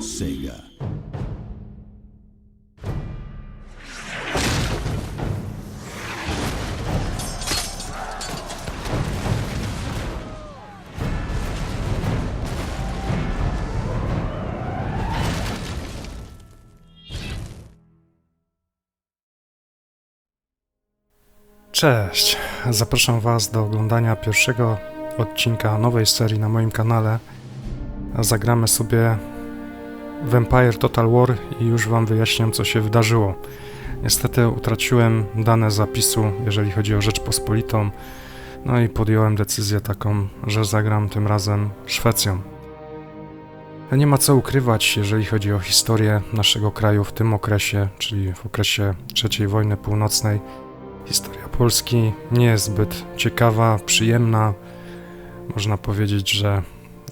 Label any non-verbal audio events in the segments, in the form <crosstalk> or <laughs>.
Sega. Cześć, zapraszam Was do oglądania pierwszego odcinka nowej serii na moim kanale. Zagramy sobie Vampire Total War i już Wam wyjaśniam, co się wydarzyło. Niestety utraciłem dane zapisu, jeżeli chodzi o Rzeczpospolitą, no i podjąłem decyzję taką, że zagram tym razem Szwecją. Nie ma co ukrywać, jeżeli chodzi o historię naszego kraju w tym okresie, czyli w okresie III wojny północnej. Historia Polski nie jest zbyt ciekawa, przyjemna. Można powiedzieć, że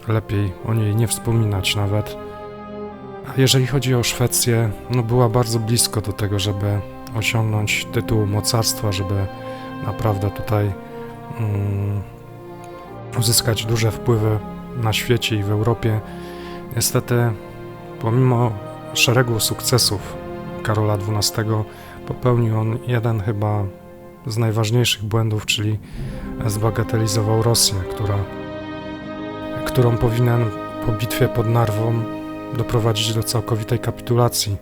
lepiej o niej nie wspominać nawet. Jeżeli chodzi o Szwecję, no była bardzo blisko do tego, żeby osiągnąć tytuł mocarstwa, żeby naprawdę tutaj mm, uzyskać duże wpływy na świecie i w Europie. Niestety, pomimo szeregu sukcesów Karola XII, popełnił on jeden chyba z najważniejszych błędów, czyli zbagatelizował Rosję, która, którą powinien po bitwie pod Narwą doprowadzić do całkowitej kapitulacji.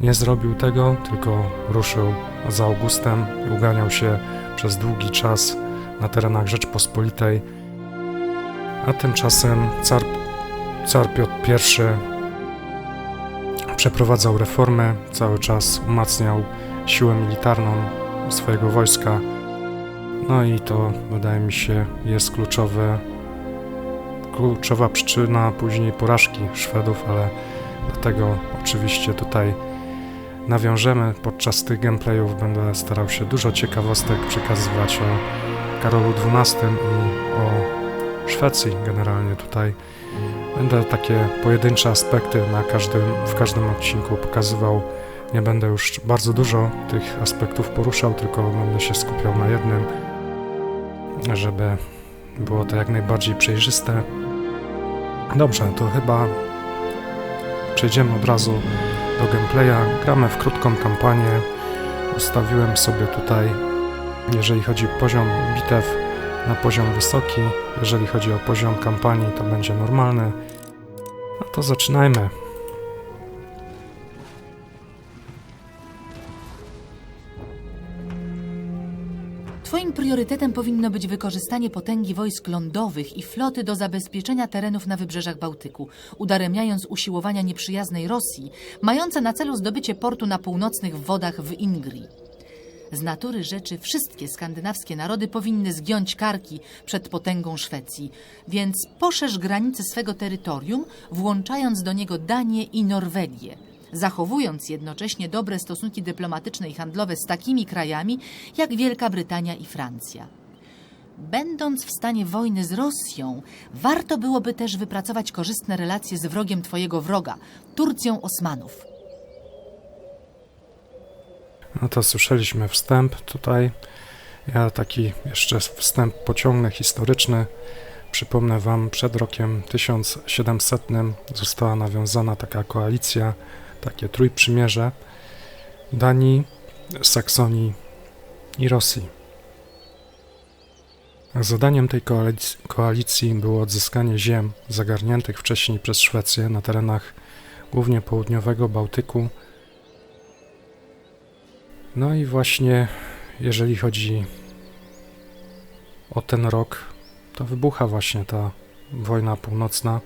Nie zrobił tego, tylko ruszył za Augustem i uganiał się przez długi czas na terenach Rzeczpospolitej. A tymczasem car, car Piotr I przeprowadzał reformy, cały czas umacniał siłę militarną swojego wojska. No i to wydaje mi się jest kluczowe, kluczowa przyczyna później porażki Szwedów, ale do tego oczywiście tutaj nawiążemy. Podczas tych gameplayów będę starał się dużo ciekawostek przekazywać o Karolu XII i o Szwecji generalnie tutaj. Będę takie pojedyncze aspekty na każdym, w każdym odcinku pokazywał nie będę już bardzo dużo tych aspektów poruszał, tylko będę się skupiał na jednym, żeby było to jak najbardziej przejrzyste. Dobrze, to chyba przejdziemy od razu do gameplaya. Gramy w krótką kampanię. Ustawiłem sobie tutaj, jeżeli chodzi o poziom bitew, na poziom wysoki. Jeżeli chodzi o poziom kampanii, to będzie normalny. No to zaczynajmy. Priorytetem powinno być wykorzystanie potęgi wojsk lądowych i floty do zabezpieczenia terenów na wybrzeżach Bałtyku, udaremniając usiłowania nieprzyjaznej Rosji, mające na celu zdobycie portu na północnych wodach w Ingrii. Z natury rzeczy wszystkie skandynawskie narody powinny zgiąć karki przed potęgą Szwecji, więc poszerz granice swego terytorium, włączając do niego Danię i Norwegię, zachowując jednocześnie dobre stosunki dyplomatyczne i handlowe z takimi krajami jak Wielka Brytania i Francja. Będąc w stanie wojny z Rosją, warto byłoby też wypracować korzystne relacje z wrogiem twojego wroga, Turcją Osmanów. No to słyszeliśmy wstęp tutaj. Ja taki jeszcze wstęp pociągnę historyczny. Przypomnę Wam, przed rokiem 1700 została nawiązana taka koalicja, takie trójprzymierze Danii, Saksonii i Rosji. Zadaniem tej koalic- koalicji było odzyskanie ziem zagarniętych wcześniej przez Szwecję na terenach głównie południowego Bałtyku. No i właśnie jeżeli chodzi o ten rok, to wybucha właśnie ta wojna północna.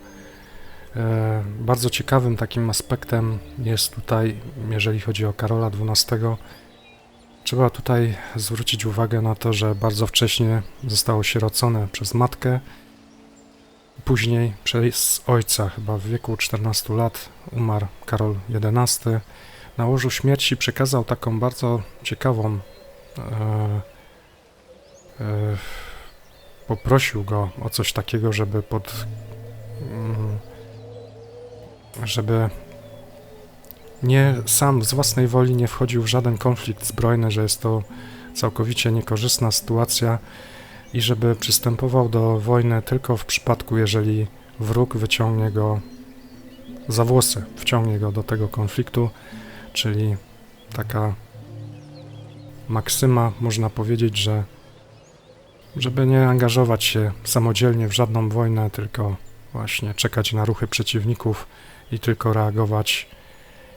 E, bardzo ciekawym takim aspektem jest tutaj, jeżeli chodzi o Karola XII, trzeba tutaj zwrócić uwagę na to, że bardzo wcześnie zostało sierocone przez matkę, później przez ojca, chyba w wieku 14 lat umarł Karol XI. Na łożu śmierci przekazał taką bardzo ciekawą e, e, poprosił go o coś takiego, żeby pod mm, żeby nie sam z własnej woli nie wchodził w żaden konflikt zbrojny, że jest to całkowicie niekorzystna sytuacja i żeby przystępował do wojny tylko w przypadku, jeżeli wróg wyciągnie go za włosy, wciągnie go do tego konfliktu, czyli taka maksyma, można powiedzieć, że żeby nie angażować się samodzielnie w żadną wojnę, tylko właśnie czekać na ruchy przeciwników i tylko reagować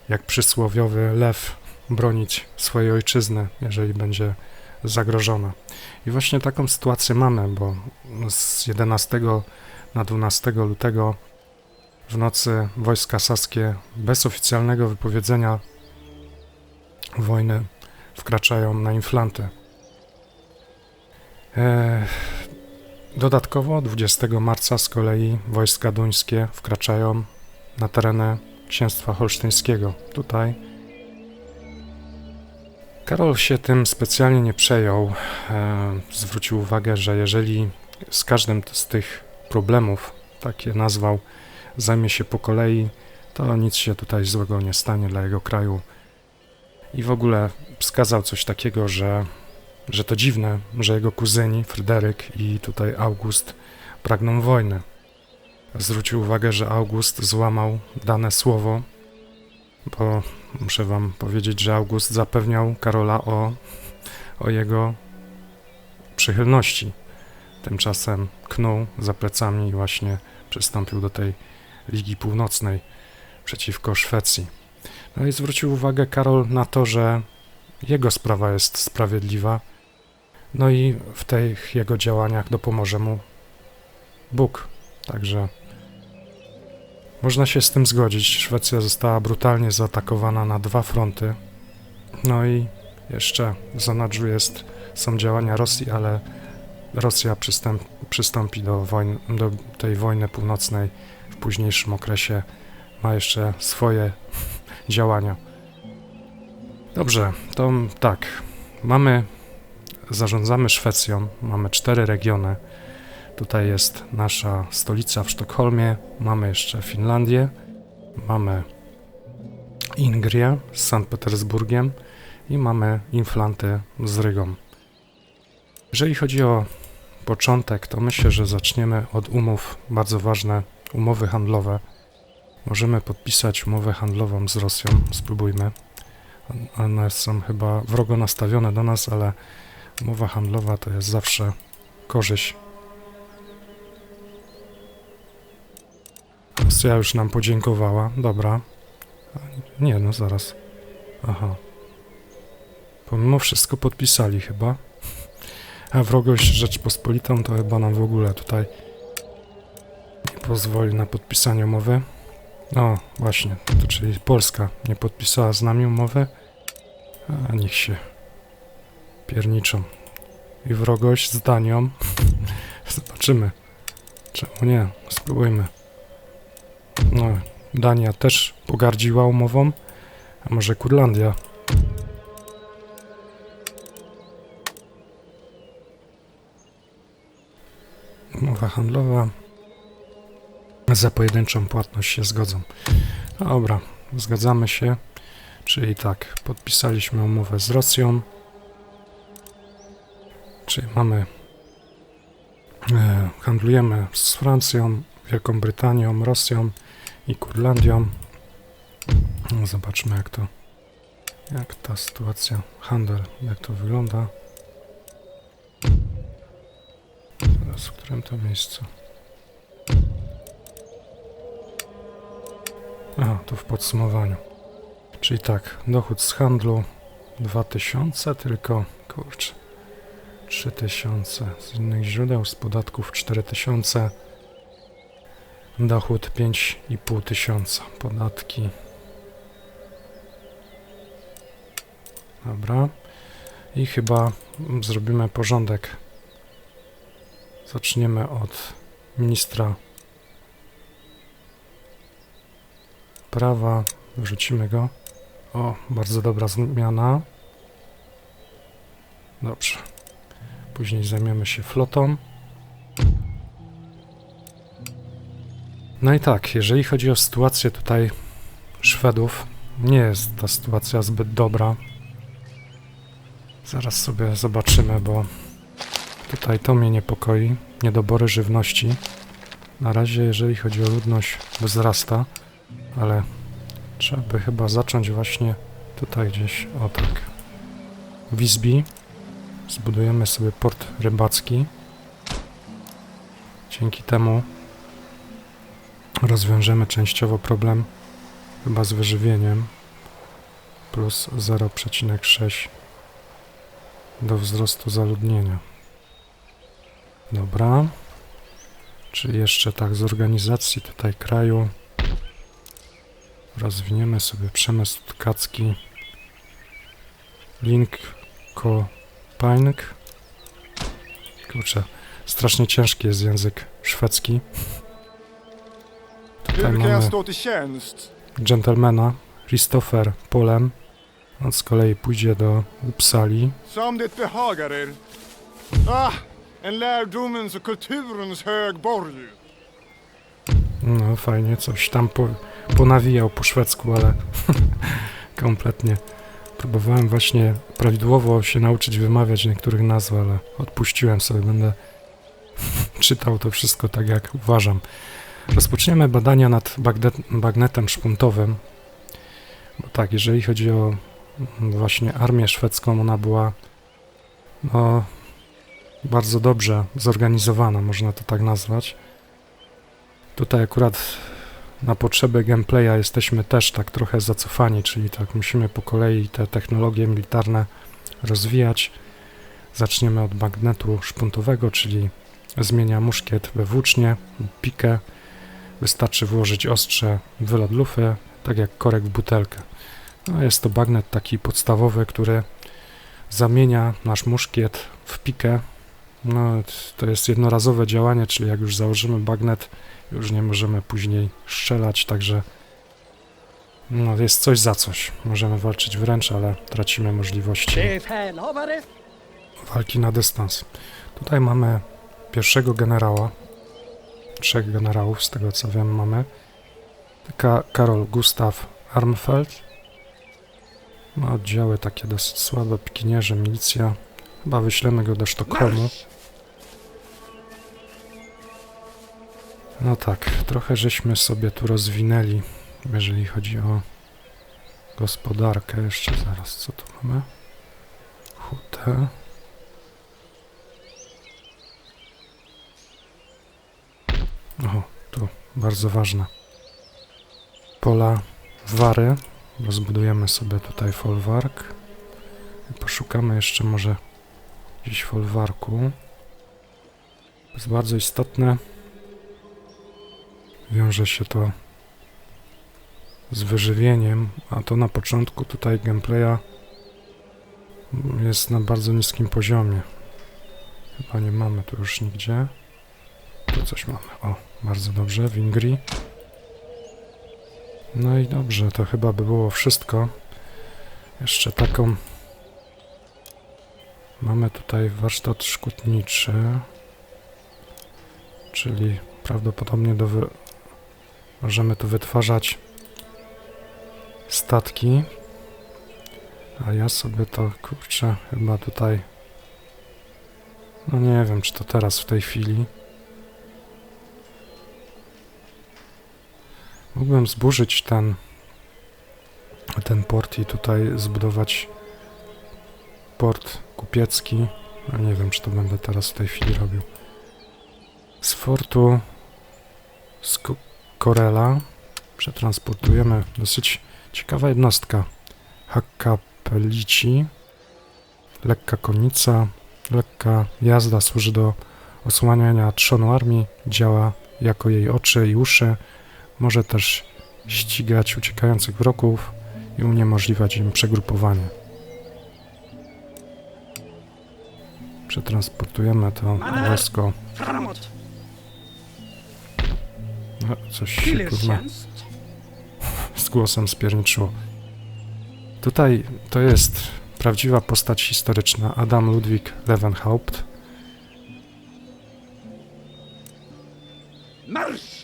jak przysłowiowy lew, bronić swojej ojczyzny, jeżeli będzie zagrożona. I właśnie taką sytuację mamy, bo z 11 na 12 lutego w nocy wojska saskie bez oficjalnego wypowiedzenia wojny wkraczają na inflanty. E, Dodatkowo 20 marca z kolei wojska duńskie wkraczają na tereny księstwa holsztyńskiego. Tutaj Karol się tym specjalnie nie przejął. E, zwrócił uwagę, że jeżeli z każdym z tych problemów, tak je nazwał, zajmie się po kolei, to nic się tutaj złego nie stanie dla jego kraju. I w ogóle wskazał coś takiego, że, że to dziwne, że jego kuzyni Fryderyk i tutaj August pragną wojny. Zwrócił uwagę, że August złamał dane słowo, bo muszę wam powiedzieć, że August zapewniał Karola o, o jego przychylności. Tymczasem knuł za plecami i właśnie przystąpił do tej Ligi Północnej przeciwko Szwecji. No i zwrócił uwagę Karol na to, że jego sprawa jest sprawiedliwa, no i w tych jego działaniach dopomoże mu Bóg. Także można się z tym zgodzić. Szwecja została brutalnie zaatakowana na dwa fronty. No i jeszcze w zanadrzu jest, są działania Rosji, ale Rosja przystęp, przystąpi do, do tej wojny północnej w późniejszym okresie. Ma jeszcze swoje <laughs> działania. Dobrze, to tak. Mamy, zarządzamy Szwecją, mamy cztery regiony. Tutaj jest nasza stolica w Sztokholmie, mamy jeszcze Finlandię, mamy Ingrię z Sankt Petersburgiem i mamy Inflanty z Rygą. Jeżeli chodzi o początek, to myślę, że zaczniemy od umów, bardzo ważne umowy handlowe. Możemy podpisać umowę handlową z Rosją, spróbujmy. One są chyba wrogo nastawione do nas, ale umowa handlowa to jest zawsze korzyść. Rosja już nam podziękowała, dobra. Nie, no zaraz. Aha. Pomimo wszystko podpisali chyba. A wrogość Rzeczpospolitą to chyba nam w ogóle tutaj nie pozwoli na podpisanie umowy. O, właśnie, to czyli Polska nie podpisała z nami umowy, a niech się pierniczą. I wrogość z Danią. <laughs> Zobaczymy. Czemu nie? Spróbujmy. No, Dania też pogardziła umową, a może Kurlandia? Umowa handlowa. Za pojedynczą płatność się zgodzą. Dobra, zgadzamy się. Czyli tak, podpisaliśmy umowę z Rosją. Czyli mamy. E, handlujemy z Francją, Wielką Brytanią, Rosją i Kurlandią. No, zobaczmy, jak to. Jak ta sytuacja, handel, jak to wygląda. Teraz w którym to miejscu? Aha, tu w podsumowaniu. Czyli tak, dochód z handlu 2000, tylko kurczę. 3000 z innych źródeł, z podatków 4000. Dochód 5,5 tysiąca. Podatki. Dobra. I chyba zrobimy porządek. Zaczniemy od ministra prawa. Wrzucimy go. O, bardzo dobra zmiana. Dobrze. Później zajmiemy się flotą. No i tak, jeżeli chodzi o sytuację tutaj Szwedów, nie jest ta sytuacja zbyt dobra. Zaraz sobie zobaczymy, bo tutaj to mnie niepokoi. Niedobory żywności. Na razie, jeżeli chodzi o ludność, wzrasta. ale trzeba by chyba zacząć właśnie tutaj gdzieś, o tak. Wisby. Zbudujemy sobie port rybacki. Dzięki temu rozwiążemy częściowo problem chyba z wyżywieniem plus 0,6 do wzrostu zaludnienia. Dobra. Czy jeszcze tak z organizacji tutaj kraju rozwiniemy sobie przemysł tkacki Link Kopang. Kurczę, strasznie ciężki jest język szwedzki. Tutaj mamy gentlemana Christopher Polem. On z kolei pójdzie do Uppsali. Som det behagar er. Ah, en lärdomens och kulturens. No fajnie, coś tam po, ponawijał po szwedzku, ale <laughs> kompletnie. Próbowałem właśnie prawidłowo się nauczyć wymawiać niektórych nazw, ale odpuściłem sobie, będę <laughs> czytał to wszystko tak jak uważam. Rozpoczniemy badania nad bagnet, bagnetem szpuntowym. Bo tak, jeżeli chodzi o mm, właśnie armię szwedzką, ona była no, bardzo dobrze zorganizowana, można to tak nazwać. Tutaj akurat na potrzeby gameplaya jesteśmy też tak trochę zacofani, czyli tak musimy po kolei te technologie militarne rozwijać. Zaczniemy od magnetu szpuntowego, czyli zmienia muszkiet we włócznie, pikę. Wystarczy włożyć ostrze, wylot lufy, tak jak korek w butelkę. No, jest to bagnet taki podstawowy, który zamienia nasz muszkiet w pikę. No, to jest jednorazowe działanie, czyli jak już założymy bagnet, już nie możemy później strzelać, także no, jest coś za coś. Możemy walczyć wręcz, ale tracimy możliwości walki na dystans. Tutaj mamy pierwszego generała, trzech generałów, z tego co wiem mamy. Taka Karol Gustav Armfeld. Ma oddziały takie dosyć słabe, pikinierze, milicja. Chyba wyślemy go do Sztokholmu. No tak, trochę żeśmy sobie tu rozwinęli, jeżeli chodzi o gospodarkę. Jeszcze zaraz, co tu mamy? Hutę. O, tu bardzo ważne. Pola Wary. Rozbudujemy sobie tutaj folwark. Poszukamy jeszcze może gdzieś folwarku. To jest bardzo istotne. Wiąże się to z wyżywieniem, a to na początku tutaj gameplaya jest na bardzo niskim poziomie. Chyba nie mamy tu już nigdzie. Tu coś mamy. O, bardzo dobrze. Wingri. No i dobrze, to chyba by było wszystko. Jeszcze taką... Mamy tutaj warsztat szkutniczy. Czyli prawdopodobnie do wy... możemy tu wytwarzać statki. A ja sobie to, kurczę, chyba tutaj... No nie wiem, czy to teraz, w tej chwili. Mógłbym zburzyć ten, ten port i tutaj zbudować port kupiecki. No nie wiem, czy to będę teraz w tej chwili robił. Z fortu z Ko- Korela przetransportujemy dosyć ciekawa jednostka. Hakkapelici. Lekka konica. Lekka jazda służy do osłaniania trzonu armii. Działa jako jej oczy i uszy. Może też ścigać uciekających wrogów i uniemożliwiać im przegrupowanie. Przetransportujemy to wojsko. No, coś się kurwa <laughs> z głosem spierniczyło. Tutaj to jest prawdziwa postać historyczna Adam Ludwik Lewenhaupt. Marsch!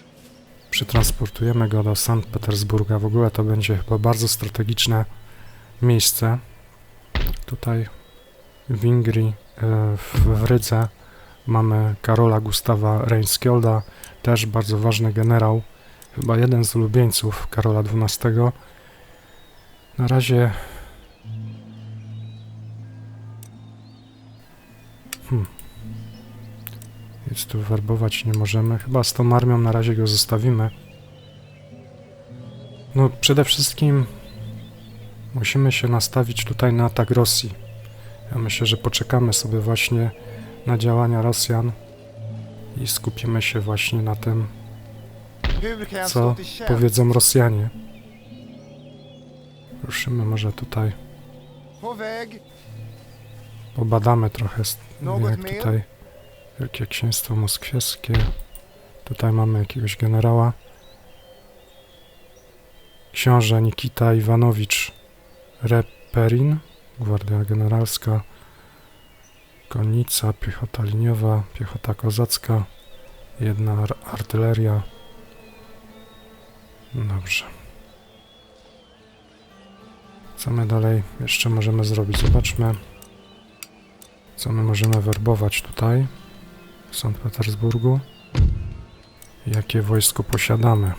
Przetransportujemy go do Sankt Petersburga. W ogóle to będzie chyba bardzo strategiczne miejsce. Tutaj w Ingrii, e, w Rydze mamy Karola Gustawa Reinskiolda, też bardzo ważny generał chyba jeden z ulubieńców Karola XII. Na razie. Hmm. Nic tu werbować nie możemy. Chyba z tą armią na razie go zostawimy. No, przede wszystkim musimy się nastawić tutaj na atak Rosji. Ja myślę, że poczekamy sobie właśnie na działania Rosjan i skupimy się właśnie na tym, co powiedzą Rosjanie. Ruszymy może tutaj, pobadamy trochę, jak tutaj Wielkie Księstwo Moskiewskie. Tutaj mamy jakiegoś generała. Książę Nikita Iwanowicz Reperin, Gwardia Generalska, Konnica, piechota liniowa, piechota kozacka, jedna ar- artyleria. Dobrze. Co my dalej jeszcze możemy zrobić? Zobaczmy, co my możemy werbować tutaj w Sankt Petersburgu. Jakie wojsko posiadamy?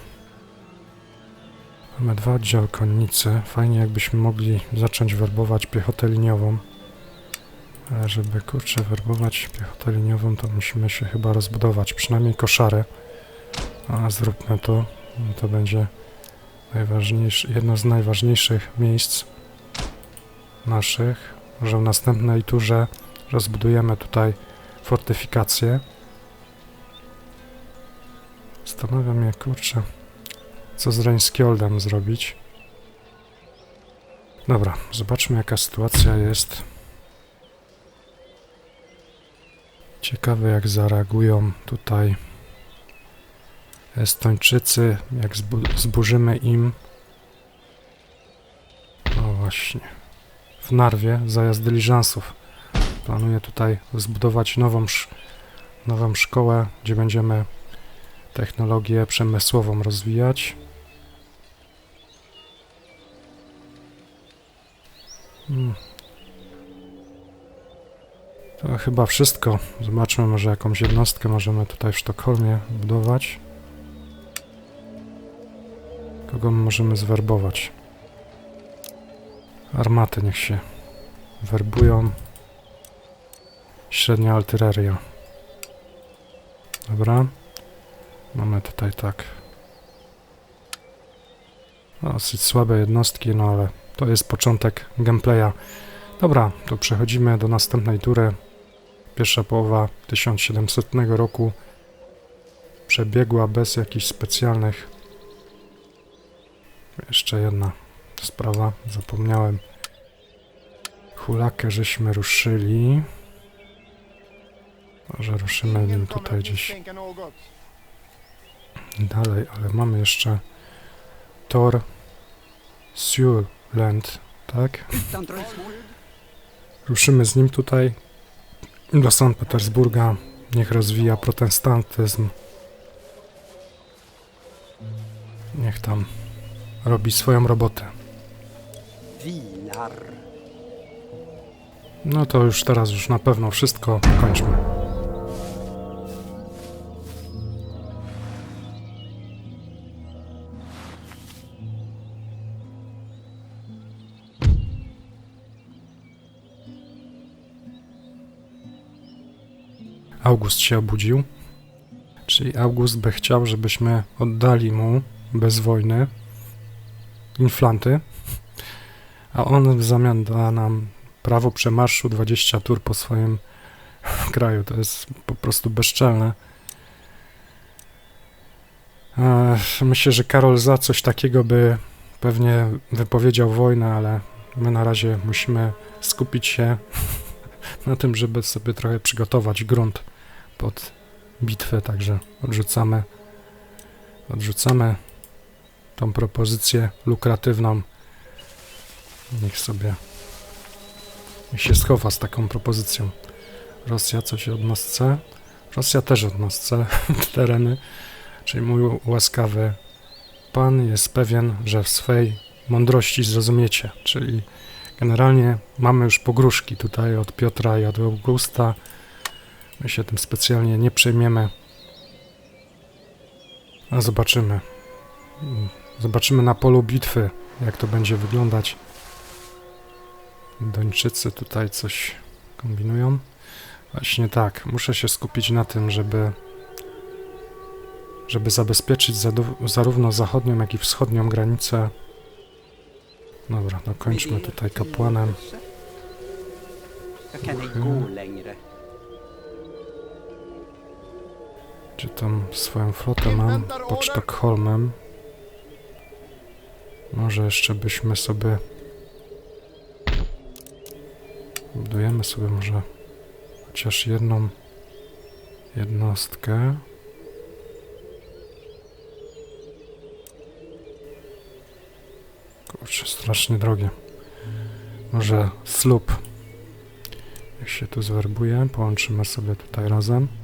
Mamy dwa oddziały konnicy. Fajnie jakbyśmy mogli zacząć werbować piechotę liniową. Ale żeby kurczę werbować piechotę liniową, to musimy się chyba rozbudować. Przynajmniej koszary. A zróbmy to. To będzie jedno z najważniejszych miejsc naszych. Może w następnej turze rozbudujemy tutaj fortyfikację. Zastanawiam się, kurczę, co z Reinskjoldem zrobić. Dobra, zobaczmy jaka sytuacja jest. Ciekawe jak zareagują tutaj Estończycy, jak zbu- zburzymy im. No właśnie. W Narwie zajazd dyliżansów. Planuję tutaj zbudować nową, nową szkołę, gdzie będziemy technologię przemysłową rozwijać. Hmm. To chyba wszystko. Zobaczmy, może jakąś jednostkę możemy tutaj w Sztokholmie budować. Kogo my możemy zwerbować? Armaty niech się werbują. Średnia artyleria. Dobra. Mamy tutaj tak. Dosyć słabe jednostki, no ale to jest początek gameplaya. Dobra, to przechodzimy do następnej tury. Pierwsza połowa 1700 roku przebiegła bez jakichś specjalnych. Jeszcze jedna sprawa, zapomniałem. Hulakę żeśmy ruszyli. Może ruszymy nim tutaj gdzieś dalej, ale mamy jeszcze Tor Sueland, tak? Ruszymy z nim tutaj do Sankt Petersburga. Niech rozwija protestantyzm. Niech tam robi swoją robotę. No to już teraz już na pewno wszystko kończmy. August się obudził. Czyli August by chciał, żebyśmy oddali mu bez wojny inflanty, a on w zamian da nam prawo przemarszu 20 tur po swoim <laughs> kraju. To jest po prostu bezczelne. Myślę, że Karol za coś takiego by pewnie wypowiedział wojnę, ale my na razie musimy skupić się <laughs> na tym, żeby sobie trochę przygotować grunt pod bitwę, także odrzucamy odrzucamy tą propozycję lukratywną. Niech sobie niech się schowa z taką propozycją. Rosja coś od nas chce. Rosja też od nas chce <laughs> tereny. Czyli mój łaskawy pan jest pewien, że w swej mądrości zrozumiecie. Czyli generalnie mamy już pogróżki tutaj od Piotra i od Augusta. My się tym specjalnie nie przejmiemy. A zobaczymy. Zobaczymy na polu bitwy, jak to będzie wyglądać. Duńczycy tutaj coś kombinują. Właśnie tak, muszę się skupić na tym, żeby żeby zabezpieczyć zarówno zachodnią, jak i wschodnią granicę. Dobra, dokończmy tutaj kapłanem. Jag Gdzie tam swoją flotę mam? Pod Sztokholmem. Może jeszcze byśmy sobie... Budujemy sobie może chociaż jedną jednostkę. Kurczę, strasznie drogie. Może slup. Jak się tu zwerbuje, połączymy sobie tutaj razem.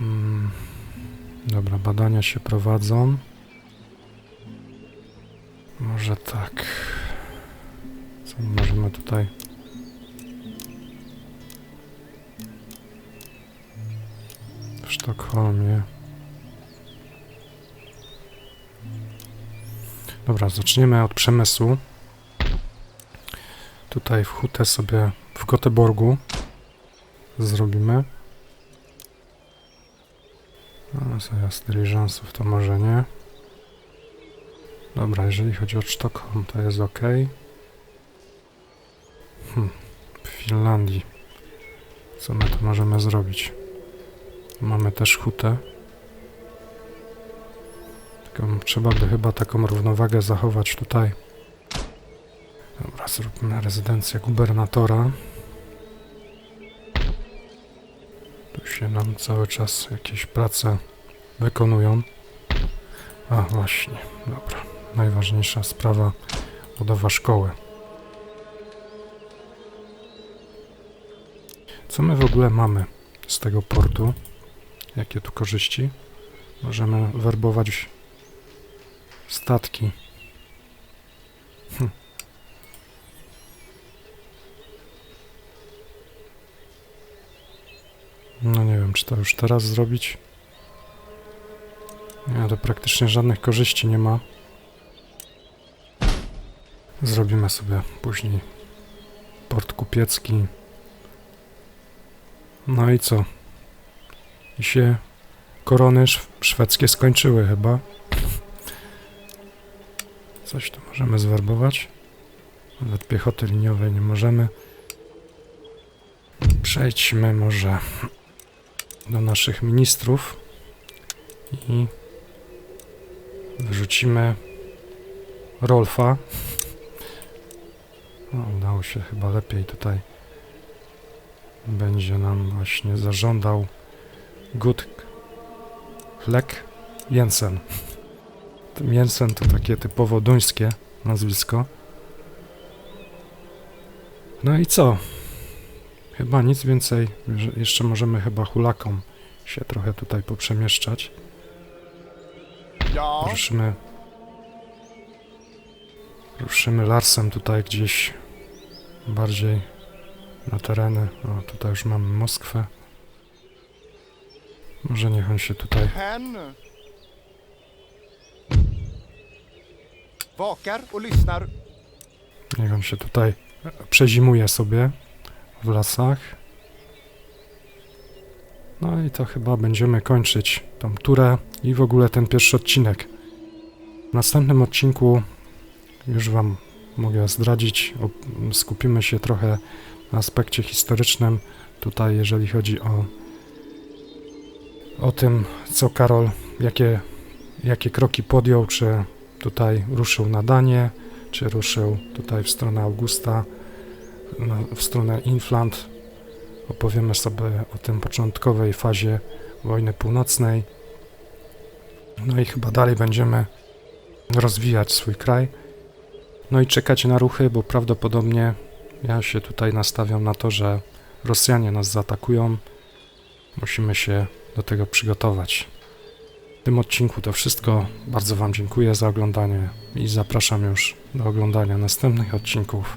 Mm, dobra, badania się prowadzą. Może tak. Co możemy tutaj? W Sztokholmie. Dobra, zaczniemy od przemysłu. Tutaj w hutę sobie w Göteborgu zrobimy. No, zajazd dyliżansów to może nie. Dobra, jeżeli chodzi o Sztokholm, to jest ok. Hm, w Finlandii. Co my tu możemy zrobić? Mamy też hutę. Trzeba by chyba taką równowagę zachować tutaj. Dobra, zróbmy rezydencję gubernatora. Się nam cały czas jakieś prace wykonują. A właśnie, dobra. Najważniejsza sprawa budowa szkoły. Co my w ogóle mamy z tego portu? Jakie tu korzyści? Możemy werbować statki. Hm. No nie wiem, czy to już teraz zrobić. Nie, to praktycznie żadnych korzyści nie ma. Zrobimy sobie później port kupiecki. No i co? I się korony szw- szwedzkie skończyły chyba. Coś tu możemy zwerbować. Nawet piechoty liniowej nie możemy. Przejdźmy może do naszych ministrów i wyrzucimy Rolfa. No, udało się chyba lepiej tutaj. Będzie nam właśnie zażądał Gut Fleck Jensen. Jensen to takie typowo duńskie nazwisko. No i co? Chyba nic więcej. Jeszcze możemy chyba hulakom się trochę tutaj poprzemieszczać. Ruszymy. Ruszymy Larsem tutaj gdzieś bardziej na tereny. O, tutaj już mamy Moskwę. Może niech on się tutaj. Niech on się tutaj przezimuje sobie w lasach. No i to chyba będziemy kończyć tą turę i w ogóle ten pierwszy odcinek. W następnym odcinku już Wam mogę zdradzić. Skupimy się trochę na aspekcie historycznym. Tutaj, jeżeli chodzi o, o tym, co Karol, jakie, jakie kroki podjął, czy tutaj ruszył na Danię, czy ruszył tutaj w stronę Augusta, w stronę Inflant. Opowiemy sobie o tym początkowej fazie wojny północnej. No i chyba dalej będziemy rozwijać swój kraj. No i czekać na ruchy, bo prawdopodobnie ja się tutaj nastawiam na to, że Rosjanie nas zaatakują. Musimy się do tego przygotować. W tym odcinku to wszystko. Bardzo Wam dziękuję za oglądanie i zapraszam już do oglądania następnych odcinków.